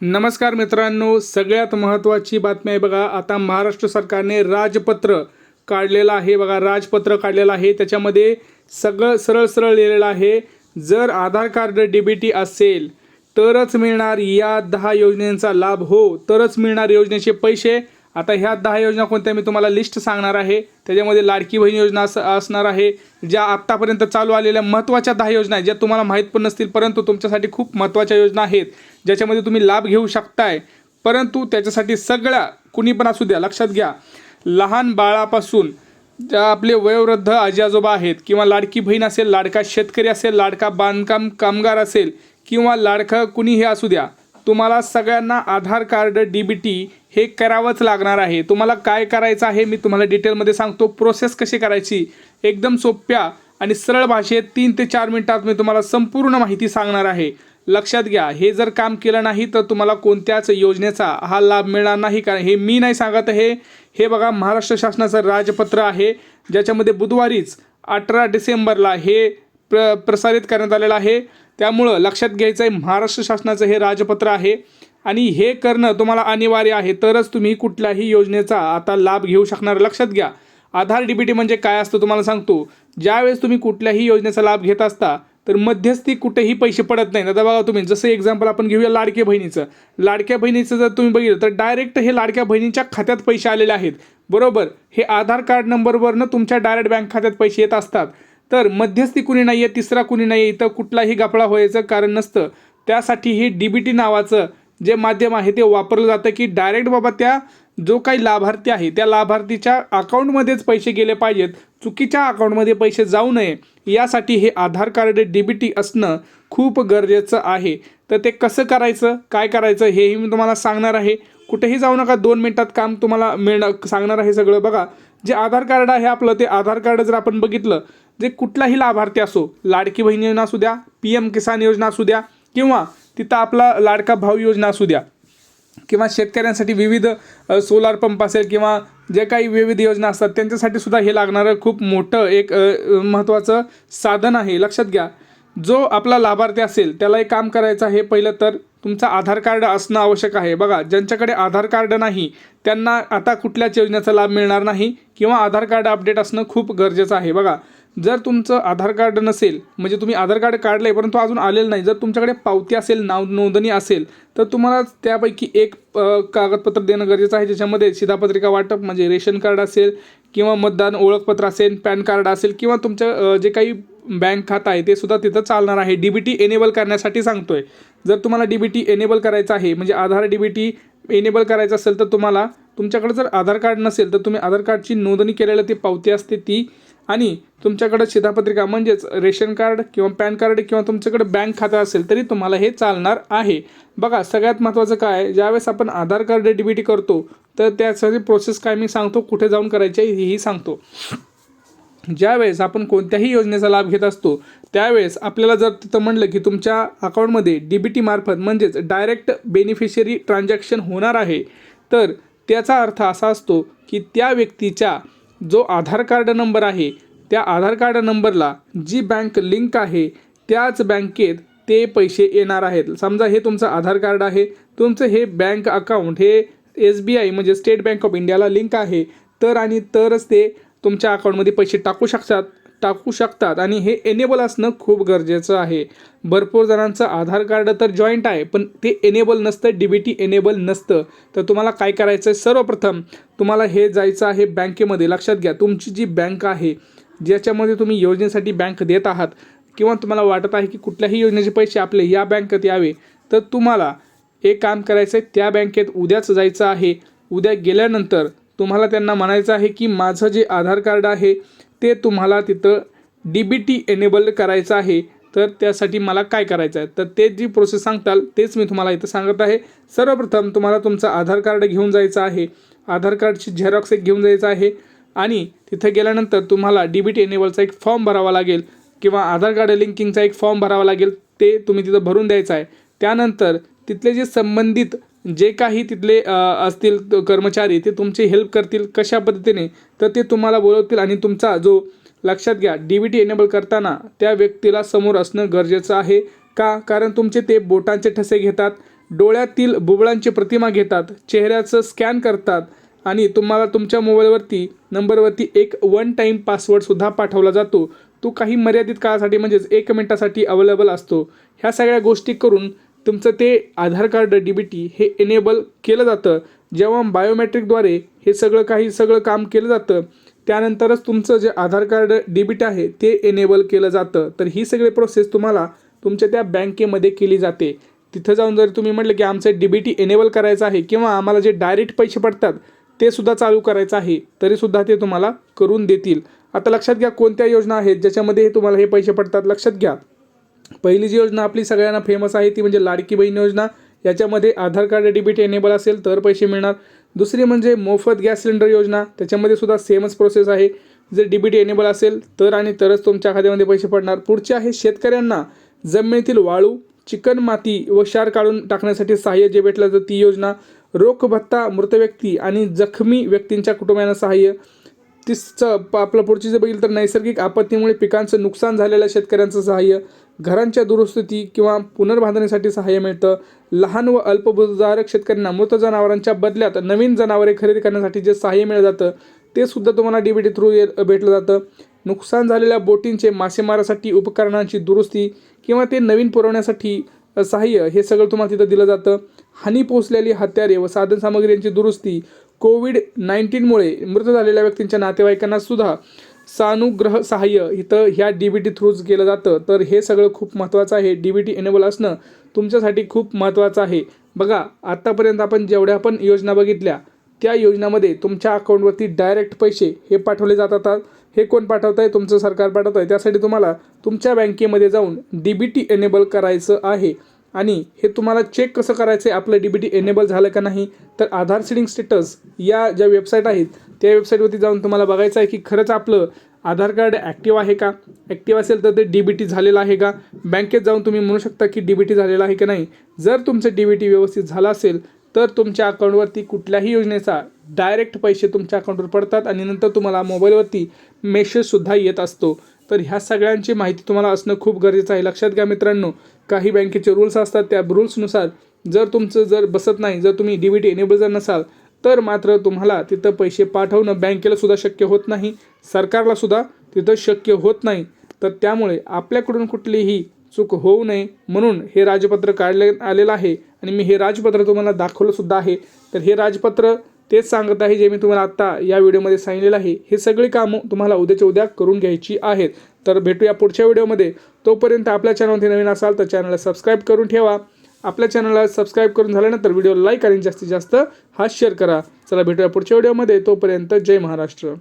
नमस्कार मित्रांनो सगळ्यात महत्त्वाची बातमी आहे बघा. आता महाराष्ट्र सरकारने राजपत्र काढलेलं आहे बघा. राजपत्र काढलेलं आहे. त्याच्यामध्ये सगळं सरळ सरळ लिहिलेलं आहे. जर Aadhaar card D B T असेल तरच मिळणार या दहा योजनेचा लाभ. हो तरच मिळणार योजनेचे पैसे. आता ह्या दहा योजना कोणत्या मी तुम्हाला लिस्ट सांगणार आहे. त्याच्यामध्ये लाडकी बहीण योजना अस असणार आहे. ज्या आत्तापर्यंत चालू आलेल्या महत्त्वाच्या दहा योजना आहेत ज्या तुम्हाला माहीत पण नसतील परंतु तुमच्यासाठी खूप महत्त्वाच्या योजना आहेत. ज्याच्यामध्ये तुम्ही लाभ घेऊ शकताय. परंतु त्याच्यासाठी सगळ्या कुणी पण असू द्या लक्षात घ्या. लहान बाळापासून ज्या आपले वयोवृद्ध आजी आजोबा आहेत किंवा लाडकी बहीण असेल लाडका शेतकरी असेल लाडका बांधकाम कामगार असेल किंवा लाडकं कुणीही असू द्या तुम्हाला सगळ्यांना Aadhaar card D B T हे करावंच लागणार आहे. तुम्हाला काय करायचं आहे मी तुम्हाला डिटेलमध्ये सांगतो. प्रोसेस कशी करायची? एकदम सोप्या आणि सरळ भाषेत तीन ते चार मिनिटात मी तुम्हाला संपूर्ण माहिती सांगणार आहे. लक्षात घ्या हे जर काम केलं नाही तर तुम्हाला कोणत्याच योजनेचा हा लाभ मिळणार नाही. कारण हे मी नाही सांगत हे हे बघा महाराष्ट्र शासनाचं राजपत्र आहे. ज्याच्यामध्ये बुधवारीच अठरा डिसेंबरला हे प्र प्रसारित करण्यात आलेलं आहे. त्यामुळं लक्षात घ्यायचं आहे महाराष्ट्र शासनाचं हे राजपत्र आहे. आणि हे करणं तुम्हाला अनिवार्य आहे. तरच तुम्ही कुठल्याही योजनेचा आता लाभ घेऊ शकणार. लक्षात घ्या. आधार डी टी म्हणजे काय असतं तुम्हाला सांगतो. ज्यावेळेस तुम्ही कुठल्याही योजनेचा लाभ घेत असता तर मध्यस्थी कुठेही पैसे पडत नाही आता बघा तुम्ही जसं एक्झाम्पल आपण घेऊया लाडक्या बहिणीचं. लाडक्या बहिणीचं जर तुम्ही बघितलं तर डायरेक्ट हे लाडक्या बहिणीच्या खात्यात पैसे आलेले आहेत. बरोबर? हे आधार कार्ड नंबरवरनं तुमच्या डायरेक्ट बँक खात्यात पैसे येत असतात. तर मध्यस्थी कुणी नाही आहे तिसरा कुणी नाही आहे इथं कुठलाही गफळा व्हायचं कारण नसतं. त्यासाठी हे डी बी टी नावाचं जे माध्यम आहे ते वापरलं जातं की डायरेक्ट बाबा त्या जो काही लाभार्थी आहे त्या लाभार्थीच्या अकाउंटमध्येच पैसे गेले पाहिजेत चुकीच्या अकाउंटमध्ये पैसे जाऊ नये यासाठी हे Aadhaar card D B T असणं खूप गरजेचं आहे. तर ते कसं करायचं काय करायचं हेही मी तुम्हाला सांगणार आहे. कुठेही जाऊ नका दोन मिनटात काम तुम्हाला मिळणं सांगणार आहे सगळं. बघा जे आधार कार्ड आहे आपलं ते आधार कार्ड जर आपण बघितलं जे कुठलाही लाभार्थी असो लाडकी बहीण योजना असू द्या पी एम किसान योजना असू द्या किंवा तिथं आपला लाडका भाऊ योजना असू द्या किंवा शेतकऱ्यांसाठी विविध सोलार पंप असेल किंवा जे काही विविध योजना असतात त्यांच्यासाठी सुद्धा हे लागणारं खूप मोठं एक महत्त्वाचं साधन आहे. लक्षात घ्या जो आपला लाभार्थी असेल त्याला एक काम करायचं आहे पहिलं तर तुमचं आधार कार्ड असणं आवश्यक आहे. बघा ज्यांच्याकडे आधार कार्ड नाही त्यांना आता कुठल्याच योजनेचा लाभ मिळणार नाही किंवा आधार कार्ड अपडेट असणं खूप गरजेचं आहे. बघा जर तुमचं आधार कार्ड नसेल म्हणजे तुम्ही आधार कार्ड काढलं आहे परंतु अजून आलेलं नाही जर तुमच्याकडे पावती असेल नाव नोंदणी असेल तर तुम्हाला त्यापैकी एक कागदपत्र देणं गरजेचं आहे. ज्याच्यामध्ये शिधापत्रिका वाटप म्हणजे रेशन कार्ड असेल किंवा मतदान ओळखपत्र असेल पॅन कार्ड असेल किंवा तुमचं जे काही बँक खातं आहे ते सुद्धा तिथं चालणार आहे. डी बी टी एनेबल करण्यासाठी सांगतोय. जर तुम्हाला डी बी टी एनेबल करायचं आहे म्हणजे Aadhaar D B T enable करायचं असेल तर तुम्हाला तुमच्याकडे जर आधार कार्ड नसेल तर तुम्ही आधार कार्डची नोंदणी केलेलं ती पावती असते ती आणि तुमच्याकडं शिधापत्रिका म्हणजेच रेशन कार्ड किंवा पॅन कार्ड किंवा तुमच्याकडे बँक खातं असेल तरी तुम्हाला हे चालणार आहे. बघा सगळ्यात महत्त्वाचं काय ज्यावेळेस आपण Aadhaar card D B T करतो तर त्यासाठी प्रोसेस काय मी सांगतो कुठे जाऊन करायची आहे हेही सांगतो. ज्यावेळेस आपण कोणत्याही योजनेचा लाभ घेत असतो त्यावेळेस आपल्याला जर तिथं म्हणलं की तुमच्या अकाउंटमध्ये डी बी टी मार्फत म्हणजेच डायरेक्ट बेनिफिशरी ट्रान्झॅक्शन होणार आहे तर त्याचा अर्थ असा असतो की त्या व्यक्तीच्या जो आधार कार्ड नंबर आहे त्या आधार कार्ड नंबरला जी बँक लिंक आहे त्याच बँकेत ते पैसे येणार आहेत. समजा हे तुमचं आधार कार्ड आहे तुमचं हे बँक अकाउंट हे एस बी आय म्हणजे स्टेट बँक ऑफ इंडियाला लिंक आहे तर आणि तरच ते तुमच्या अकाउंटमध्ये पैसे टाकू शकतात टाकू शकतात आणि हे एनेबल असणं खूप गरजेचं आहे. भरपूर जणांचं आधार कार्ड तर जॉईंट आहे पण ते एनेबल नसतं डी बी टी एनेबल नसतं. तर तुम्हाला काय करायचं आहे सर्वप्रथम तुम्हाला हे जायचं आहे बँकेमध्ये. लक्षात घ्या तुमची जी बँक आहे ज्याच्यामध्ये तुम्ही योजनेसाठी बँक देत आहात किंवा तुम्हाला वाटत आहे की कुठल्याही योजनेचे पैसे आपले या बँकेत यावे तर तुम्हाला एक काम करायचं आहे त्या बँकेत उद्याच जायचं आहे. उद्या गेल्यानंतर तुम्हाला त्यांना म्हणायचं आहे की माझं जे आधार कार्ड आहे ते तुम्हाला तिथं डी बी टी एनेबल करायचं आहे. तर त्यासाठी मला काय करायचं आहे? तर ते जी प्रोसेस सांगताल तेच मी तुम्हाला इथं सांगत आहे. सर्वप्रथम तुम्हाला तुमचं आधार कार्ड घेऊन जायचं आहे. आधार कार्डची झेरॉक्स एक घेऊन जायचं आहे. आणि तिथं गेल्यानंतर तुम्हाला डी बी टी एनेबलचा एक फॉर्म भरावा लागेल किंवा आधार कार्ड लिंकिंगचा एक फॉर्म भरावा लागेल ते तुम्ही तिथं भरून द्यायचं आहे. त्यानंतर तिथले जे संबंधित जे काही तिथले असतील कर्मचारी ते तुमची हेल्प करतील कशा पद्धतीने तर ते तुम्हाला बोलवतील आणि तुमचा जो लक्षात घ्या डी बी टी एनेबल करताना त्या व्यक्तीला समोर असणं गरजेचं आहे. का? कारण तुमचे ते बोटांचे ठसे घेतात डोळ्यातील बुबळांची प्रतिमा घेतात चेहऱ्याचं स्कॅन करतात आणि तुम्हाला तुमच्या मोबाईलवरती नंबरवरती एक वन टाईम पासवर्डसुद्धा पाठवला जातो. तो काही मर्यादित काळासाठी म्हणजेच एक मिनटासाठी अवेलेबल असतो. ह्या सगळ्या गोष्टी करून तुमचं ते Aadhaar card D B T हे एनेबल केलं जातं. जेव्हा बायोमॅट्रिकद्वारे हे सगळं काही सगळं काम केलं जातं त्यानंतरच तुमचं जे Aadhaar card D B T आहे ते एनेबल केलं जातं. तर ही सगळी प्रोसेस तुम्हाला तुमच्या त्या बँकेमध्ये केली जाते. तिथं जाऊन जर तुम्ही म्हटलं की आमचं डी बी टी एनेबल करायचं आहे किंवा आम्हाला जे डायरेक्ट पैसे पडतात ते सुद्धा चालू करायचं आहे तरीसुद्धा ते तुम्हाला करून देतील. आता लक्षात घ्या कोणत्या योजना आहेत ज्याच्यामध्ये तुम्हाला हे पैसे पडतात. लक्षात घ्या. पहिली जी योजना आपली सगळ्यांना फेमस आहे ती म्हणजे लाडकी बहीण योजना. याच्यामध्ये आधार कार्ड डी एनेबल असेल तर पैसे मिळणार. दुसरी म्हणजे मोफत गॅस सिलेंडर योजना. त्याच्यामध्ये सुद्धा सेमच प्रोसेस आहे. जर डी एनेबल असेल तर आणि तरच तुमच्या खात्यामध्ये पैसे पडणार. पुढचे आहे शेतकऱ्यांना जमिनीतील वाळू चिकन माती व क्षार काढून टाकण्यासाठी सहाय्य जे भेटलं तर ती योजना. रोख भत्ता मृत व्यक्ती आणि जखमी व्यक्तींच्या कुटुंबांना सहाय्य. तिसचं आपलं पुढची जर बघितलं तर नैसर्गिक आपत्तीमुळे पिकांचं नुकसान झालेल्या शेतकऱ्यांचं सहाय्य घरांच्या दुरुस्ती किंवा पुनर्बांधणीसाठी सहाय्य मिळतं. लहान व अल्पभूधारक शेतकऱ्यांना मृत जनावरांच्या बदल्यात नवीन जनावरे खरेदी करण्यासाठी जे सहाय्य मिळलं जातं ते सुद्धा तुम्हाला डी बी टी थ्रू भेटलं जातं. नुकसान झालेल्या बोटींचे मासेमारासाठी उपकरणांची दुरुस्ती किंवा ते नवीन पुरवण्यासाठी सहाय्य हे सगळं तुम्हाला तिथं दिलं जातं. हानी पोचलेली हत्यारे व साधनसामग्री यांची दुरुस्ती कोविड नाईन्टीनमुळे मृत झालेल्या व्यक्तींच्या नातेवाईकांना सुद्धा सानुग्रह सहाय्य इथं ह्या डी बी टी थ्रूच केलं जातं. तर हे सगळं खूप महत्त्वाचं आहे. डी बी टी एनेबल असणं तुमच्यासाठी खूप महत्त्वाचं आहे. बघा आत्तापर्यंत आपण जेवढ्या पण योजना बघितल्या त्या योजनामध्ये तुमच्या अकाउंटवरती डायरेक्ट पैसे हे पाठवले जातात. हे कोण पाठवत आहे तुमचं सरकार पाठवत आहे त्यासाठी तुम्हाला तुमच्या बँकेमध्ये जाऊन डी बी टी एनेबल करायचं आहे. आणि हे तुम्हाला चेक कसं करायचं आहे आपलं डी बी टी एनेबल झालं का नाही? तर आधार सिडिंग स्टेटस या ज्या वेबसाईट आहेत त्या वेबसाईटवरती जाऊन तुम्हाला बघायचं आहे की खरंच आपलं आधार कार्ड ॲक्टिव्ह आहे का? ॲक्टिव्ह असेल तर ते डी बी टी झालेलं आहे का? बँकेत जाऊन तुम्ही म्हणू शकता की डी बी टी झालेलं आहे का नाही? जर तुमचं डी बी टी व्यवस्थित झालं असेल तर तुमच्या अकाउंटवरती कुठल्याही योजनेचा डायरेक्ट पैसे तुमच्या अकाउंटवर पडतात आणि नंतर तुम्हाला मोबाईलवरती मेसेजसुद्धा येत असतो. तर ह्या सगळ्यांची माहिती तुम्हाला असणं खूप गरजेचं आहे. लक्षात घ्या मित्रांनो काही बँकेचे रूल्स असतात त्या रूल्सनुसार जर तुमचं जर बसत नाही जर तुम्ही डी बी टी एनेबल जर नसाल तर मात्र तुम्हाला तिथं पैसे पाठवणं बँकेला सुद्धा शक्य होत नाही सरकारला सुद्धा तिथं शक्य होत नाही. तर त्यामुळे आपल्याकडून कुठलीही चूक होऊ नये म्हणून हे राजपत्र काढले आलेलं आहे आणि मी हे राजपत्र तुम्हाला दाखवलं सुद्धा आहे. तर हे राजपत्र तेच सांगत आहे जे मी तुम्हाला आत्ता या व्हिडिओमध्ये सांगितलेलं आहे. हे सगळी कामं तुम्हाला उद्याच्या उद्या करून घ्यायची आहेत. तर भेटूया पुढच्या व्हिडिओमध्ये. तोपर्यंत आपल्या चॅनलमध्ये नवीन असाल तर चॅनलला सबस्क्राईब करून ठेवा. आपल्या चॅनलला सबस्क्राईब करून झाल्यानंतर व्हिडिओ लाईक आणि जास्तीत जास्त हा शेअर करा. चला भेटूया पुढच्या व्हिडिओमध्ये. तोपर्यंत जय महाराष्ट्र.